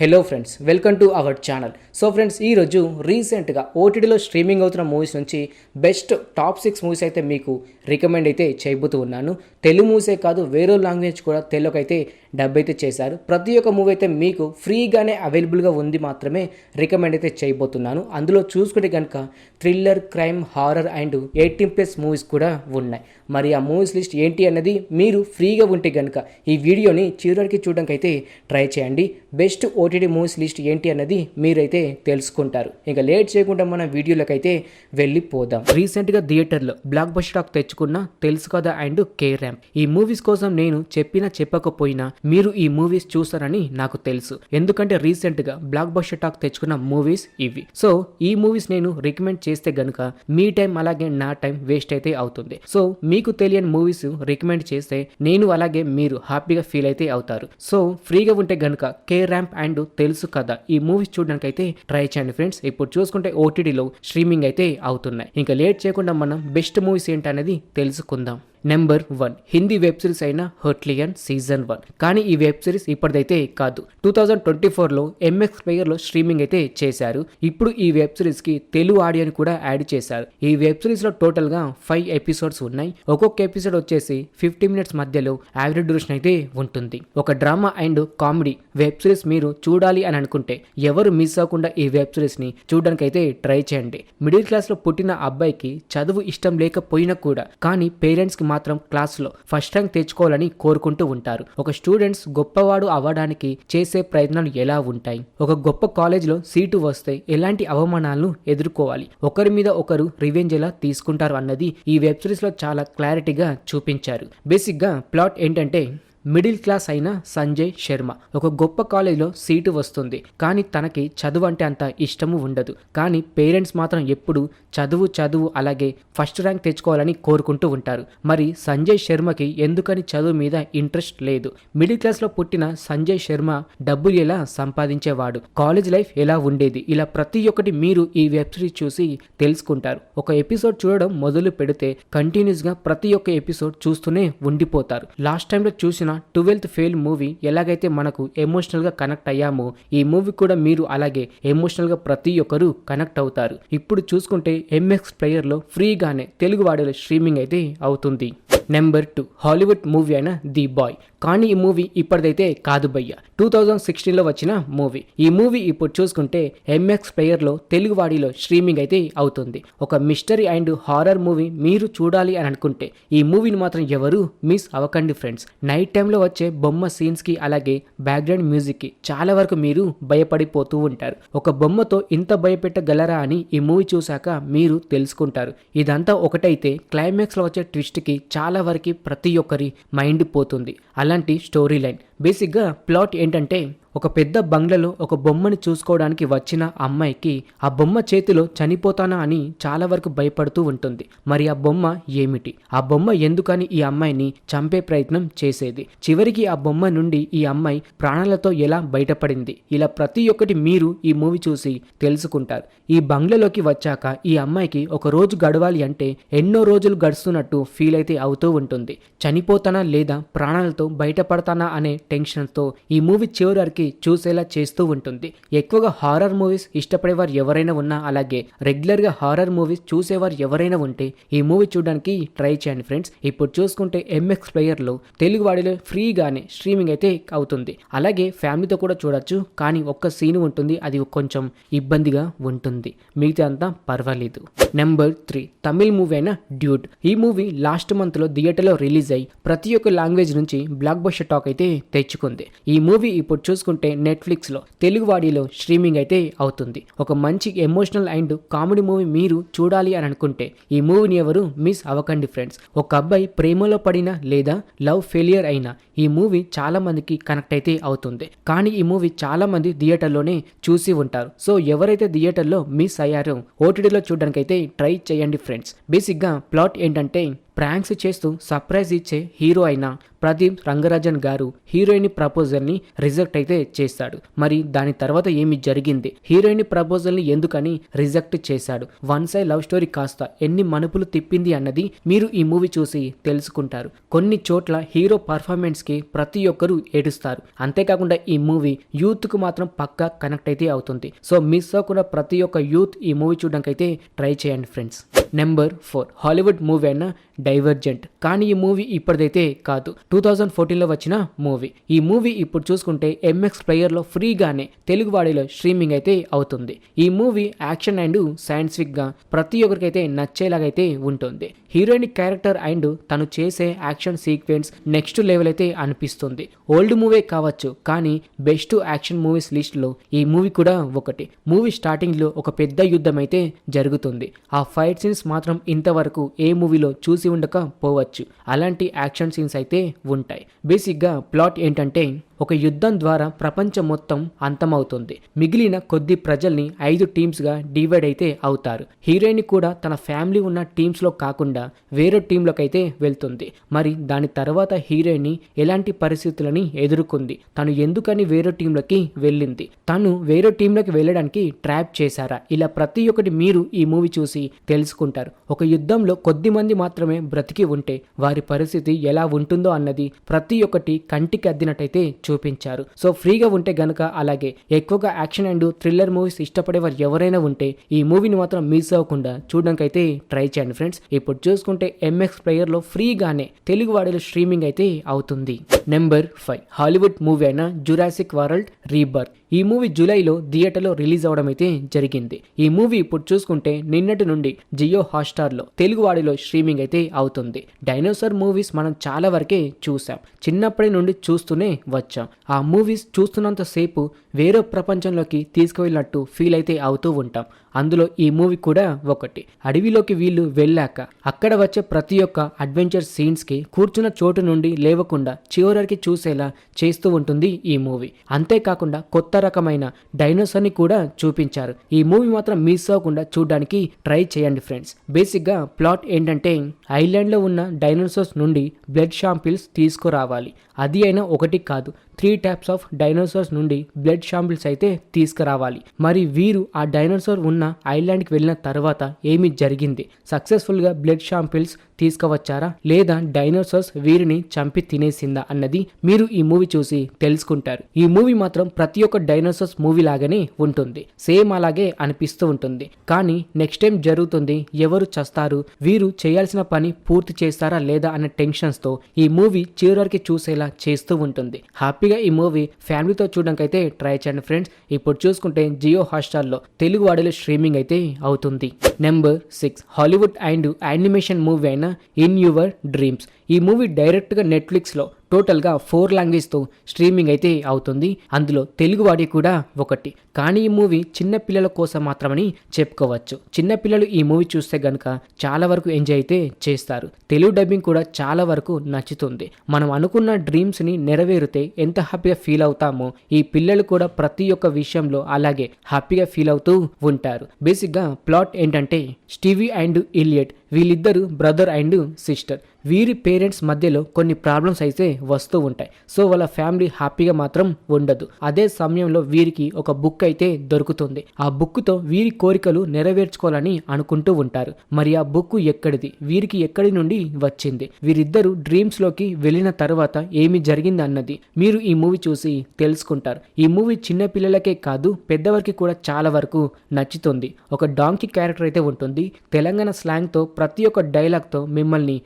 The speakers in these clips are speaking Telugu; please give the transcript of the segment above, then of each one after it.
Hello friends welcome to our channel so friends ఈరోజు రీసెంట్గా ఓటీటీలో స్ట్రీమింగ్ అవుతున్న మూవీస్ నుంచి బెస్ట్ టాప్ సిక్స్ మూవీస్ అయితే మీకు రికమెండ్ అయితే చేయబోతూ ఉన్నాను. తెలుగు మూవీసే కాదు వేరే లాంగ్వేజ్ కూడా తెలుగు అయితే డబ్ అయితే చేశారు. ప్రతి ఒక్క మూవీ అయితే మీకు ఫ్రీగానే అవైలబుల్గా ఉంది మాత్రమే రికమెండ్ అయితే చేయబోతున్నాను. అందులో చూసుకుంటే కనుక thriller crime horror and eighteen plus movies కూడా ఉన్నాయి. మరి ఆ మూవీస్ లిస్ట్ ఏంటి అన్నది మీరు ఫ్రీగా ఉంటే కనుక ఈ వీడియోని చివరికి చూడడానికి అయితే ట్రై చేయండి. బెస్ట్ ఓటీటీ మూవీస్ లిస్ట్ ఏంటి అన్నది మీరైతే తెలుసుకుంటారు. ఇంకా లేట్ చేయకుండా మన వీడియోలకైతే వెళ్ళిపోదాం. రీసెంట్గా థియేటర్లో బ్లాక్ బస్టర్ టాక్ తెచ్చుకున్న తెలుసు కదా అండ్ కే ర్యామ్ ఈ మూవీస్ కోసం నేను చెప్పినా చెప్పకపోయినా మీరు ఈ మూవీస్ చూస్తారని నాకు తెలుసు. ఎందుకంటే రీసెంట్గా బ్లాక్ బస్టర్ టాక్ తెచ్చుకున్న మూవీస్ ఇవి. సో ఈ మూవీస్ నేను రికమెండ్ చేస్తే గనుక మీ టైం అలాగే నా టైం వేస్ట్ అయితే అవుతుంది. సో మీకు తెలియని మూవీస్ రికమెండ్ చేస్తే నేను అలాగే మీరు హ్యాపీగా ఫీల్ అయితే అవుతారు. సో ఫ్రీగా ఉంటే గనుక కే ర్యాంప్ అండ్ తెలుసు కదా. ఈ మూవీస్ చూడడానికి అయితే ట్రై చేయండి ఫ్రెండ్స్. ఇప్పుడు చూసుకుంటే ఓటీటీలో స్ట్రీమింగ్ అయితే అవుతున్నాయి. ఇంకా లేట్ చేయకుండా మనం బెస్ట్ మూవీస్ ఏంటి అనేది తెలుసుకుందాం. Number one Hindi web series అయిన హర్ట్లియన్ సీజన్ వన్ కానీ ఈ వెబ్ సిరీస్ ఇప్పటిదైతే కాదు. టూ థౌజండ్ ట్వంటీ ఫోర్లో ఎంఎక్స్ ప్లేయర్లో స్ట్రీమింగ్ అయితే చేశారు. ఇప్పుడు ఈ వెబ్ సిరీస్కి తెలుగు ఆడియోని కూడా యాడ్ చేశారు. ఈ వెబ్ సిరీస్లో టోటల్గా ఫైవ్ ఎపిసోడ్స్ ఉన్నాయి. ఒక్కొక్క ఎపిసోడ్ వచ్చేసి ఫిఫ్టీ మినిట్స్ మధ్యలో యావరేజ్ డ్యూరేషన్ అయితే ఉంటుంది. ఒక drama and comedy web series మీరు చూడాలి అని అనుకుంటే ఎవరు మిస్ అవ్వకుండా ఈ వెబ్ సిరీస్ని చూడడానికి అయితే ట్రై చేయండి. మిడిల్ క్లాస్లో పుట్టిన అబ్బాయికి చదువు ఇష్టం లేకపోయినా కూడా కానీ పేరెంట్స్కి మాత్రం క్లాస్లో ఫస్ట్ ర్యాంక్ తెచ్చుకోవాలని కోరుకుంటూ ఉంటారు. ఒక స్టూడెంట్స్ గొప్పవాడు అవ్వడానికి చేసే ప్రయత్నాలు ఎలా ఉంటాయి? ఒక గొప్ప కాలేజ్లో సీటు వస్తే ఎలాంటి అవమానాలను ఎదుర్కోవాలి? ఒకరి మీద ఒకరు రివెంజ్ ఎలా తీసుకుంటారు అన్నది ఈ వెబ్ సిరీస్లో చాలా క్లారిటీగా చూపించారు. బేసిక్గా ప్లాట్ ఏంటంటే మిడిల్ క్లాస్ అయిన సంజయ్ శర్మ. ఒక గొప్ప కాలేజీలో సీటు వస్తుంది. కానీ తనకి చదువు అంటే అంత ఇష్టము ఉండదు. కానీ పేరెంట్స్ మాత్రం ఎప్పుడు చదువు చదువు అలాగే ఫస్ట్ ర్యాంక్ తెచ్చుకోవాలని కోరుకుంటూ ఉంటారు. మరి సంజయ్ శర్మకి ఎందుకని చదువు మీద ఇంట్రెస్ట్ లేదు? మిడిల్ క్లాస్లో పుట్టిన సంజయ్ శర్మ డబ్బులు ఎలా సంపాదించేవాడు? కాలేజ్ లైఫ్ ఎలా ఉండేది? ఇలా ప్రతి ఒక్కటి మీరు ఈ వెబ్ సిరీస్ చూసి తెలుసుకుంటారు. ఒక ఎపిసోడ్ చూడడం మొదలు పెడితే కంటిన్యూస్గా ప్రతి ఒక్క ఎపిసోడ్ చూస్తూనే ఉండిపోతారు. లాస్ట్ టైంలో చూసిన ట్వెల్త్ ఫెయిల్ మూవీ ఎలాగైతే మనకు ఎమోషనల్గా కనెక్ట్ అయ్యామో ఈ మూవీ కూడా మీరు అలాగే ఎమోషనల్గా ప్రతి ఒక్కరు కనెక్ట్ అవుతారు. ఇప్పుడు చూసుకుంటే ఎంఎక్స్ ప్లేయర్లో ఫ్రీగానే తెలుగు వాడేలో స్ట్రీమింగ్ అయితే అవుతుంది. నెంబర్ టూ హాలీవుడ్ మూవీ అయిన ది బాయ్. కానీ ఈ మూవీ ఇప్పటిదైతే కాదు భయ్య. టూ థౌజండ్ సిక్స్టీన్లో వచ్చిన మూవీ. ఈ మూవీ ఇప్పుడు చూసుకుంటే ఎంఎక్స్ ప్లేయర్లో తెలుగు వాడిలో స్ట్రీమింగ్ అయితే అవుతుంది. ఒక మిస్టరీ అండ్ హారర్ మూవీ మీరు చూడాలి అని అనుకుంటే ఈ మూవీని మాత్రం ఎవరు మిస్ అవ్వకండి ఫ్రెండ్స్. నైట్ టైంలో వచ్చే బొమ్మ సీన్స్కి అలాగే బ్యాక్గ్రౌండ్ మ్యూజిక్కి చాలా వరకు మీరు భయపడిపోతూ ఉంటారు. ఒక బొమ్మతో ఇంత భయపెట్టగలరా అని ఈ మూవీ చూశాక మీరు తెలుసుకుంటారు. ఇదంతా ఒకటైతే క్లైమాక్స్లో వచ్చే ట్విస్ట్కి చాలా వరకు ప్రతి ఒక్కరి మైండ్ పోతుంది. అలాంటి స్టోరీ లైన్ బేసిక్గా ప్లాట్ ఏంటంటే ఒక పెద్ద బంగ్లలో ఒక బొమ్మని చూసుకోవడానికి వచ్చిన అమ్మాయికి ఆ బొమ్మ చేతిలో చనిపోతానా అని చాలా వరకు భయపడుతూ ఉంటుంది. మరి ఆ బొమ్మ ఏమిటి? ఆ బొమ్మ ఎందుకని ఈ అమ్మాయిని చంపే ప్రయత్నం చేసేది? చివరికి ఆ బొమ్మ నుండి ఈ అమ్మాయి ప్రాణాలతో ఎలా బయటపడింది? ఇలా ప్రతి ఒక్కటి మీరు ఈ మూవీ చూసి తెలుసుకుంటారు. ఈ బంగ్లాలోకి వచ్చాక ఈ అమ్మాయికి ఒక రోజు గడవాలి అంటే ఎన్నో రోజులు గడుస్తున్నట్టు ఫీల్ అయితే అవుతూ ఉంటుంది. చనిపోతానా లేదా ప్రాణాలతో బయటపడతానా అనే టెన్షన్తో ఈ మూవీ చివరి చూసేలా చేస్తూ ఉంటుంది. ఎక్కువగా హారర్ మూవీస్ ఇష్టపడేవారు ఎవరైనా ఉన్నా అలాగే రెగ్యులర్గా హారర్ మూవీస్ చూసేవారు ఎవరైనా ఉంటే ఈ మూవీ చూడడానికి ట్రై చేయండి ఫ్రెండ్స్ ఇప్పుడు చూసుకుంటే ఎంఎక్స్ ప్లేయర్లో తెలుగు వాడిలో ఫ్రీగానే స్ట్రీమింగ్ అయితే అవుతుంది. అలాగే ఫ్యామిలీతో కూడా చూడొచ్చు కానీ ఒక్క సీన్ ఉంటుంది అది కొంచెం ఇబ్బందిగా ఉంటుంది. మిగతా అంతా పర్వాలేదు. నెంబర్ త్రీ తమిళ్ మూవీ అయిన డ్యూట్ ఈ మూవీ లాస్ట్ మంత్లో థియేటర్లో రిలీజ్ అయ్యి ప్రతి ఒక్క లాంగ్వేజ్ నుంచి బ్లాక్ బస్టర్ టాక్ అయితే తెచ్చుకుంది. ఈ మూవీ ఇప్పుడు చూసుకుంటే నెట్ఫ్లిక్స్లో తెలుగు వాడిలో స్ట్రీమింగ్ అయితే అవుతుంది. ఒక మంచి ఎమోషనల్ అండ్ కామెడీ మూవీ మీరు చూడాలి అని అనుకుంటే ఈ మూవీని ఎవరు మిస్ అవ్వకండి ఫ్రెండ్స్ ఒక అబ్బాయి ప్రేమలో పడిన లేదా లవ్ ఫెయిలియర్ అయినా ఈ మూవీ చాలా మందికి కనెక్ట్ అయితే అవుతుంది. కానీ ఈ మూవీ చాలా మంది థియేటర్లోనే చూసి ఉంటారు. సో ఎవరైతే థియేటర్లో మిస్ అయ్యారో ఓటీటీలో చూడడానికి అయితే ట్రై చేయండి ఫ్రెండ్స్ బేసిక్గా ప్లాట్ ఏంటంటే ప్రాంక్స్ చేస్తూ సర్ప్రైజ్ ఇచ్చే హీరో అయిన ప్రదీప్ రంగరాజన్ గారు హీరోయిన్ ప్రపోజల్ని రిజెక్ట్ అయితే చేస్తాడు మరి దాని తర్వాత ఏమి జరిగింది? హీరోయిన్ ప్రపోజల్ని ఎందుకని రిజెక్ట్ చేశాడు? వన్ సైడ్ లవ్ స్టోరీ కాస్త ఎన్ని మనుపులు తిప్పింది అన్నది మీరు ఈ మూవీ చూసి తెలుసుకుంటారు. కొన్ని చోట్ల హీరో పర్ఫార్మెన్స్కి ప్రతి ఒక్కరూ ఏడుస్తారు. అంతేకాకుండా ఈ మూవీ యూత్కు మాత్రం పక్కా కనెక్ట్ అయితే అవుతుంది. సో మిస్ అవ్వకుండా ప్రతి ఒక్క యూత్ ఈ మూవీ చూడడానికి అయితే ట్రై చేయండి friends. Number four. Hollywood movie అయిన డైవర్జెంట్. కానీ ఈ మూవీ ఇప్పటిదైతే కాదు. టూ థౌజండ్ ఫోర్టీన్లో వచ్చిన మూవీ. ఈ మూవీ ఇప్పుడు చూసుకుంటే ఎంఎక్స్ ప్లేయర్లో ఫ్రీగానే తెలుగు వాడిలో స్ట్రీమింగ్ అయితే అవుతుంది. ఈ మూవీ యాక్షన్ అండ్ సైంటిఫిక్గా ప్రతి ఒక్కరికైతే నచ్చేలాగైతే ఉంటుంది. హీరోయిన్ క్యారెక్టర్ అండ్ తను చేసే యాక్షన్ సీక్వెన్స్ నెక్స్ట్ లెవెల్ అయితే అనిపిస్తుంది. ఓల్డ్ మూవీ కావచ్చు కానీ బెస్ట్ యాక్షన్ మూవీస్ లిస్ట్లో ఈ మూవీ కూడా ఒకటి. మూవీ స్టార్టింగ్లో ఒక పెద్ద యుద్ధం అయితే జరుగుతుంది. ఆ ఫైట్ సీన్స్ మాత్రం ఇంతవరకు ఏ మూవీలో చూసి ఉండకపోవచ్చు అలాంటి యాక్షన్ సీన్స్ అయితే ఉంటాయి. బేసిక్గా ప్లాట్ ఏంటంటే ఒక యుద్ధం ద్వారా ప్రపంచం మొత్తం అంతమవుతుంది. మిగిలిన కొద్ది ప్రజల్ని ఐదు టీమ్స్గా డివైడ్ అయితే అవుతారు. హీరోయిన్ కూడా తన ఫ్యామిలీ ఉన్న టీమ్స్లో కాకుండా వేరే టీంలోకైతే వెళ్తుంది. మరి దాని తర్వాత హీరోయిన్ ఎలాంటి పరిస్థితులని ఎదుర్కొంది? తను ఎందుకని వేరే టీంలోకి వెళ్ళింది? తను వేరే టీంలోకి వెళ్ళడానికి ట్రాప్ చేశారా? ఇలా ప్రతి ఒక్కటి మీరు ఈ మూవీ చూసి తెలుసుకుంటారు. ఒక యుద్ధంలో కొద్ది మంది మాత్రమే బ్రతికి ఉంటే వారి పరిస్థితి ఎలా ఉంటుందో అన్నది ప్రతి ఒక్కటి కంటికి అద్దినట్టయితే చూపించారు. సో ఫ్రీగా ఉంటే గనక అలాగే ఎక్కువగా యాక్షన్ అండ్ థ్రిల్లర్ మూవీస్ ఇష్టపడే వారు ఎవరైనా ఉంటే ఈ మూవీని మాత్రం మిస్ అవ్వకుండా చూడడానికి అయితే ట్రై చేయండి ఫ్రెండ్స్. ఇప్పుడు చూసుకుంటే ఎంఎక్స్ ప్లేయర్లో ఫ్రీగానే తెలుగు వాడిలో స్ట్రీమింగ్ అయితే అవుతుంది. Number five. హాలీవుడ్ మూవీ అయిన జురాసిక్ వరల్డ్ రీబర్త్. ఈ మూవీ జూలైలో థియేటర్లో రిలీజ్ అవడం అయితే జరిగింది. ఈ మూవీ ఇప్పుడు చూసుకుంటే నిన్నటి నుండి జియో హాట్స్టార్లో తెలుగు వాడిలో స్ట్రీమింగ్ అయితే అవుతుంది. డైనోసార్ మూవీస్ మనం చాలా వరకే చూసాం చిన్నప్పటి నుండి చూస్తూనే వచ్చాం. ఆ మూవీస్ చూస్తున్నంతసేపు వేరే ప్రపంచంలోకి తీసుకువెళ్ళినట్టు ఫీల్ అయితే అవుతూ ఉంటాం. అందులో ఈ మూవీ కూడా ఒకటి. అడవిలోకి వీళ్ళు వెళ్ళాక అక్కడ వచ్చే ప్రతి ఒక్క అడ్వెంచర్ సీన్స్కి కూర్చున్న చోటు నుండి లేవకుండా చివరికి చూసేలా చేస్తూ ఉంటుంది ఈ మూవీ. అంతేకాకుండా కొత్త రకమైన డైనోసార్ని కూడా చూపించారు. ఈ మూవీ మాత్రం మిస్ అవ్వకుండా చూడడానికి ట్రై చేయండి ఫ్రెండ్స్. బేసిక్గా ప్లాట్ ఏంటంటే ఐలాండ్లో ఉన్న డైనోసార్స్ నుండి బ్లడ్ షాంపిల్స్ తీసుకురావాలి. అది అయినా ఒకటి కాదు. త్రీ టైప్స్ ఆఫ్ డైనోసార్స్ నుండి బ్లడ్ శాంపిల్స్ అయితే తీసుకురావాలి. మరి వీరు ఆ డైనోసార్ ఉన్న ఐలాండ్కి వెళ్ళిన తర్వాత ఏమి జరిగింది? సక్సెస్ఫుల్గా బ్లడ్ శాంపిల్స్ తీసుకువచ్చారా? లేదా డైనోసార్స్ వీరిని చంపి తినేసిందా అన్నది మీరు ఈ మూవీ చూసి తెలుసుకుంటారు. ఈ మూవీ మాత్రం ప్రతి ఒక్క డైనోసార్స్ మూవీ లాగానే ఉంటుంది. సేమ్ అలాగే అనిపిస్తూ ఉంటుంది. కానీ నెక్స్ట్ టైం జరుగుతుంది ఎవరు చస్తారు వీరు చేయాల్సిన పని పూర్తి చేస్తారా లేదా అనే టెన్షన్స్తో ఈ మూవీ చివరికి చూసేలా చేస్తూ ఉంటుంది. హ్యాపీ హ్యాపీగా ఈ మూవీ ఫ్యామిలీతో చూడడానికి అయితే ట్రై చేయండి ఫ్రెండ్స్. ఇప్పుడు చూసుకుంటే జియో హాట్స్టార్లో తెలుగు వాడలో స్ట్రీమింగ్ అయితే అవుతుంది. Number six Hollywood and animation movie అయిన ఇన్ యువర్ డ్రీమ్స్ ఈ మూవీ డైరెక్ట్గా నెట్ఫ్లిక్స్లో టోటల్గా ఫోర్ లాంగ్వేజ్తో స్ట్రీమింగ్ అయితే అవుతుంది. అందులో తెలుగు వాడి కూడా ఒకటి. కానీ ఈ మూవీ చిన్న పిల్లల కోసం మాత్రమని చెప్పుకోవచ్చు. చిన్నపిల్లలు ఈ మూవీ చూస్తే గనుక చాలా వరకు ఎంజాయ్ అయితే చేస్తారు. తెలుగు డబ్బింగ్ కూడా చాలా వరకు నచ్చుతుంది. మనం అనుకున్న డ్రీమ్స్ని నెరవేరితే ఎంత హ్యాపీగా ఫీల్ అవుతామో ఈ పిల్లలు కూడా ప్రతి ఒక్క విషయంలో అలాగే హ్యాపీగా ఫీల్ అవుతూ ఉంటారు. బేసిక్గా ప్లాట్ ఏంటంటే స్టీవీ అండ్ ఇలియట్ వీళ్ళిద్దరు బ్రదర్ అండ్ సిస్టర్. వీరి పేరెంట్స్ మధ్యలో కొన్ని ప్రాబ్లమ్స్ అయితే వస్తూ ఉంటాయి. సో వాళ్ళ ఫ్యామిలీ హ్యాపీగా మాత్రం ఉండదు. అదే సమయంలో వీరికి ఒక బుక్ అయితే దొరుకుతుంది. ఆ బుక్తో వీరి కోరికలు నెరవేర్చుకోవాలని అనుకుంటూ ఉంటారు. మరి ఆ బుక్ ఎక్కడిది? వీరికి ఎక్కడి నుండి వచ్చింది? వీరిద్దరు డ్రీమ్స్లోకి వెళ్ళిన తర్వాత ఏమి జరిగింది అన్నది మీరు ఈ మూవీ చూసి తెలుసుకుంటారు. ఈ మూవీ చిన్న పిల్లలకే కాదు పెద్దవారికి కూడా చాలా వరకు నచ్చుతుంది. ఒక డాంకీ క్యారెక్టర్ అయితే ఉంటుంది. తెలంగాణ స్లాంగ్తో ప్రతి ఒక్క డైలాగ్తో మిమ్మల్ని మిమ్మల్ని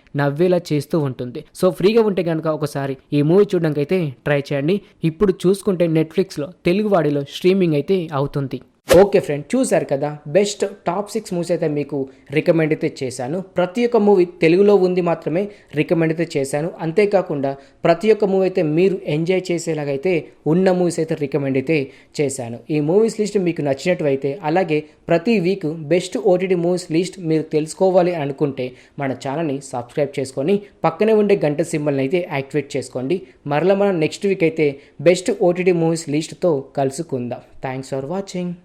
నవ్వేలా చేస్తూ ఉంటుంది. సో ఫ్రీగా ఉంటే కనుక ఒకసారి ఈ మూవీ చూడడానికి అయితే ట్రై చేయండి. ఇప్పుడు చూసుకుంటే నెట్ఫ్లిక్స్లో తెలుగు వాడిలో స్ట్రీమింగ్ అయితే అవుతుంది. ఓకే ఫ్రెండ్ చూశారు కదా? బెస్ట్ టాప్ సిక్స్ మూవీస్ అయితే మీకు రికమెండ్ అయితే చేశాను. ప్రతి ఒక్క మూవీ తెలుగులో ఉంది మాత్రమే రికమెండ్ అయితే చేశాను. అంతేకాకుండా ప్రతి ఒక్క మూవీ అయితే మీరు ఎంజాయ్ చేసేలాగైతే ఉన్న మూవీస్ అయితే రికమెండ్ అయితే చేశాను. ఈ మూవీస్ లిస్ట్ మీకు నచ్చినట్టు అయితే అలాగే ప్రతి week best OTT movies list మీరు తెలుసుకోవాలి అనుకుంటే మన ఛానల్ని సబ్స్క్రైబ్ చేసుకొని పక్కనే ఉండే గంట సింబల్ని అయితే యాక్టివేట్ చేసుకోండి. మరలా మనం నెక్స్ట్ వీక్ అయితే బెస్ట్ ఓటీటీ మూవీస్ లిస్ట్తో కలుసుకుందాం. Thanks for watching.